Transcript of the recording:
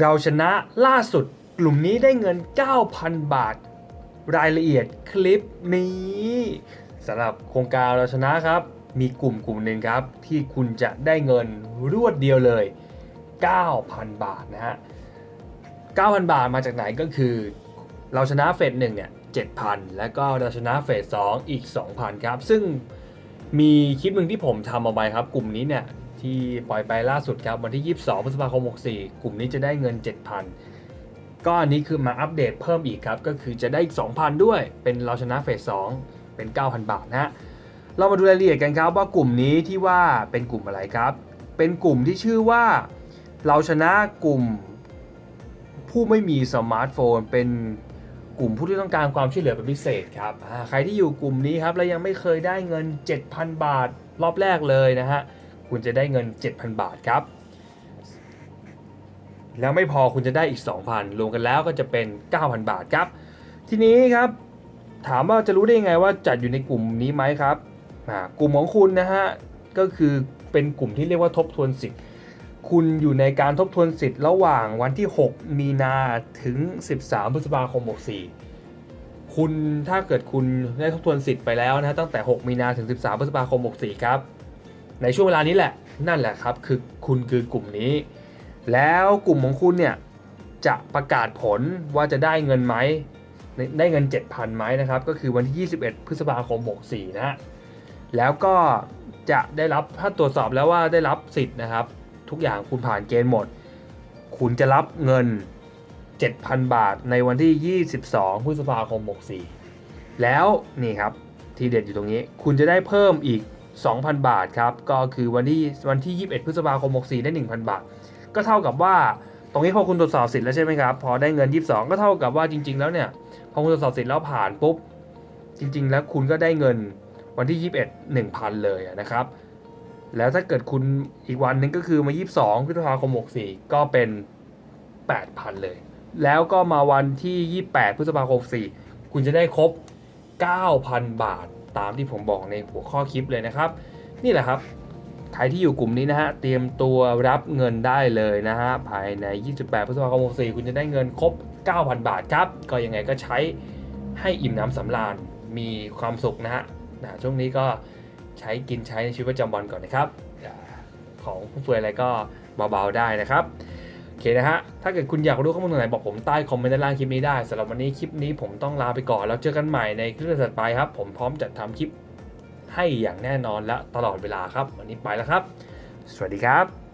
เราชนะล่าสุดกลุ่มนี้ได้เงิน 9,000 บาท รายละเอียดคลิปนี้สำหรับโครงการเราชนะครับ มีกลุ่มกลุ่มหนึ่งครับ ที่คุณจะได้เงินรวดเดียวเลย 9,000 บาทนะฮะ 9,000 บาทมาจากไหนก็คือ เราชนะเฟสหนึ่งเนี่ย7,000 แล้วก็เราชนะเฟส2อีก 2,000 ครับ ซึ่งมีคลิปหนึ่งที่ผมทำเอาไว้ครับ กลุ่มนี้เนี่ย ที่ปล่อยไปล่าสุดครับวันที่ 22พฤษภาคม 64 กลุ่มนี้จะได้เงิน 7,000 ก็อันนี้คือมาอัปเดตเพิ่มอีกครับ ก็คือจะได้อีก 2,000 ด้วย เป็นเราชนะเฟส 2 เป็น 9,000 บาทนะฮะเรามาดูรายละเอียดกันครับว่ากลุ่มนี้ที่ว่าเป็นกลุ่มอะไรครับ เป็นกลุ่มที่ชื่อว่าเราชนะกลุ่มผู้ไม่มีสมาร์ทโฟน เป็นกลุ่มผู้ที่ต้องการความช่วยเหลือเป็นพิเศษครับใครที่อยู่กลุ่มนี้ครับ แล้วยังไม่เคยได้เงิน 7,000 บาทรอบแรกเลยนะฮะ คุณจะได้เงิน 7,000 บาทครับ แล้วไม่พอคุณจะได้อีก 2,000 รวมกันแล้วก็จะเป็น 9,000 บาทครับ ทีนี้ครับ ถามว่าจะรู้ได้ยังไงว่าจัดอยู่ในกลุ่มนี้ไหมครับกลุ่มของคุณนะฮะก็คือเป็นกลุ่มที่เรียกว่าทบทวนสิทธิ์ คุณอยู่ในการทบทวนสิทธิ์ระหว่างวันที่ 6 มีนาถึง 13 พฤษภาคม 64 คุณถ้าเกิดคุณได้ทบทวนสิทธิ์ไปแล้วนะฮะตั้งแต่ 6 มีนาถึง 13 พฤษภาคม 64 ครับ ในช่วงเวลานี้แหละนั่นแหละครับคือคุณคือกลุ่มนี้ แล้วกลุ่มของคุณเนี่ยจะประกาศผลว่าจะได้เงินไหมได้เงิน 7,000ไหมนะครับ ก็คือวันที่ 21 พฤษภาคม 64 นะฮะแล้วก็จะได้รับถ้าตรวจสอบแล้วว่าได้รับสิทธิ์นะครับ ทุกอย่างคุณผ่านเกณฑ์หมด คุณจะรับเงิน 7,000 บาทในวันที่ 22 พฤษภาคม 64 แล้วนี่ครับ ทีเด็ดอยู่ตรงนี้ คุณจะได้เพิ่มอีก 2,000 บาทครับ ก็คือวันที่วันที่ 21 พฤษภาคม 64 ได้ 1,000 บาท ก็เท่ากับว่าตรงนี้พอคุณตรวจสอบสิทธิ์แล้วใช่ไหมครับ พอได้เงิน 22 ก็เท่ากับว่าจริง ๆ แล้วเนี่ย พอคุณตรวจสอบสิทธิ์แล้วผ่านปุ๊บ จริง ๆ แล้วคุณก็ได้เงินวันที่ 21 1,000 เลยนะครับ แล้วถ้าเกิดคุณอีกวันหนึ่งก็คือมา 22 พฤษภาคม 64 ก็เป็น 8,000 เลย แล้วก็มาวันที่ 28 พฤษภาคม64คุณจะได้ครบ 9,000 บาท ตามที่ผมบอกในหัวข้อคลิปเลยนะครับ นี่แหละครับใครที่อยู่กลุ่มนี้นะฮะเตรียมตัวรับเงินได้เลยนะฮะภายใน 28พฤษภาคม64คุณจะได้เงินครบ 9,000 บาทครับ ก็ยังไงก็ใช้ให้อิ่มน้ำสำราญมีความสุขนะฮะนะช่วงนี้ก็ใช้กินใช้ในชีวิตประจำวันก่อนนะครับ ของฟุ่มเฟือยอะไรก็เบาๆได้นะครับ เคนะฮะ ถ้าเกิดคุณอยากรู้ข้อมูลตรงไหนบอกผมใต้คอมเมนต์ด้านล่างคลิปนี้ได้สำหรับวันนี้คลิปนี้ผมต้องลาไปก่อนแล้วเจอกันใหม่ในคลิปถัดไปครับ ผมพร้อมจัดทำคลิปให้อย่างแน่นอนและตลอดเวลาครับ วันนี้ไปแล้วครับ สวัสดีครับ